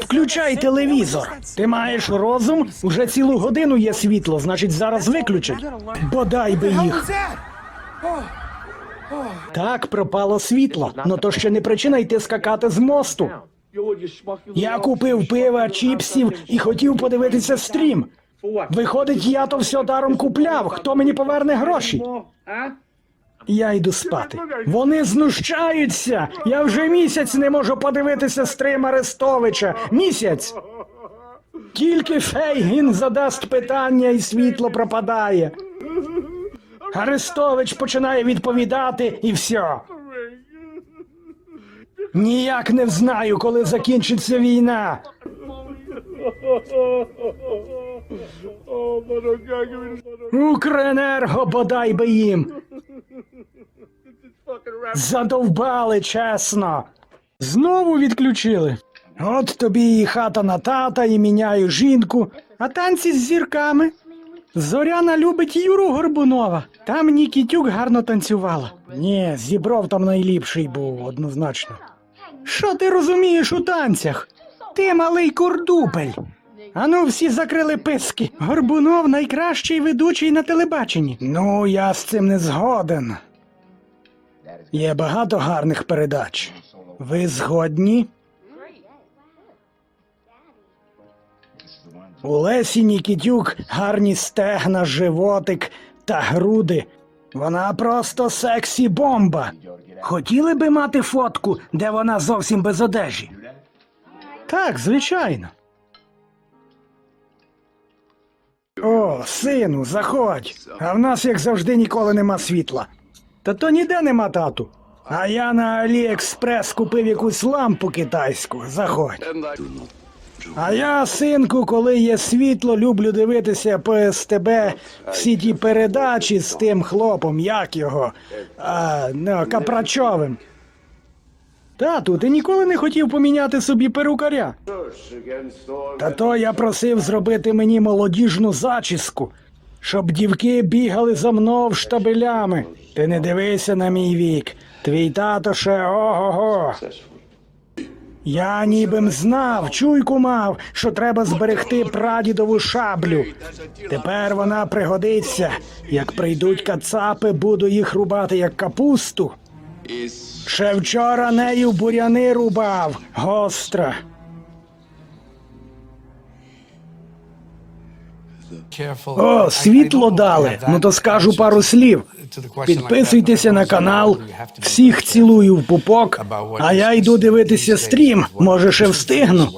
Включай телевізор. Ти маєш розум? Уже цілу годину є світло, значить зараз виключать. Бодай би їх. Так, пропало світло. Ну то ще не причина йти скакати з мосту. Я купив пива, чіпсів і хотів подивитися стрім. Виходить, я то все даром купляв. Хто мені поверне гроші? Я йду спати. Вони знущаються. Я вже місяць не можу подивитися стрим Арестовича. Місяць. Тільки Фейгін задасть питання і світло пропадає. Арестович починає відповідати і все. Ніяк не знаю, коли закінчиться війна. Укренерго бодай би їм. Задовбали, чесно. Знову відключили. От тобі і хата на тата, і міняю жінку, а танці з зірками. Зоряна любить Юру Горбунова. Там Нікітюк гарно танцювала. Ні, зібров там найліпший був, однозначно. Що ти розумієш у танцях? Ти малий курдупель. Ану, всі закрили писки. Горбунов найкращий ведучий на телебаченні. Ну, я з цим не згоден. Є багато гарних передач. Ви згодні? У Лесі Нікітюк гарні стегна, животик та груди. Вона просто сексі бомба. Хотіли би мати фотку, де вона зовсім без одежі? Так, звичайно. О, сину, заходь. А в нас, як завжди, ніколи нема світла. Та то ніде нема тату. А я на Аліекспрес купив якусь лампу китайську. Заходь. А я, синку, коли є світло, люблю дивитися по СТБ всі ті передачі з тим хлопом, як його, а, ну, Капрачовим. Тату, ти ніколи не хотів поміняти собі перукаря? Та то я просив зробити мені молодіжну зачіску, щоб дівки бігали за мною штабелями. Ти не дивися на мій вік. Твій тато ще ого-го. Я нібим знав, чуйку мав, що треба зберегти прадідову шаблю. Тепер вона пригодиться. Як прийдуть кацапи, буду їх рубати як капусту. Ще вчора нею буряни рубав, гостра. О, світло дали. Ну то скажу пару слів. Підписуйтеся на канал. Всіх цілую в пупок. А я йду дивитися стрім. Може, ще встигну.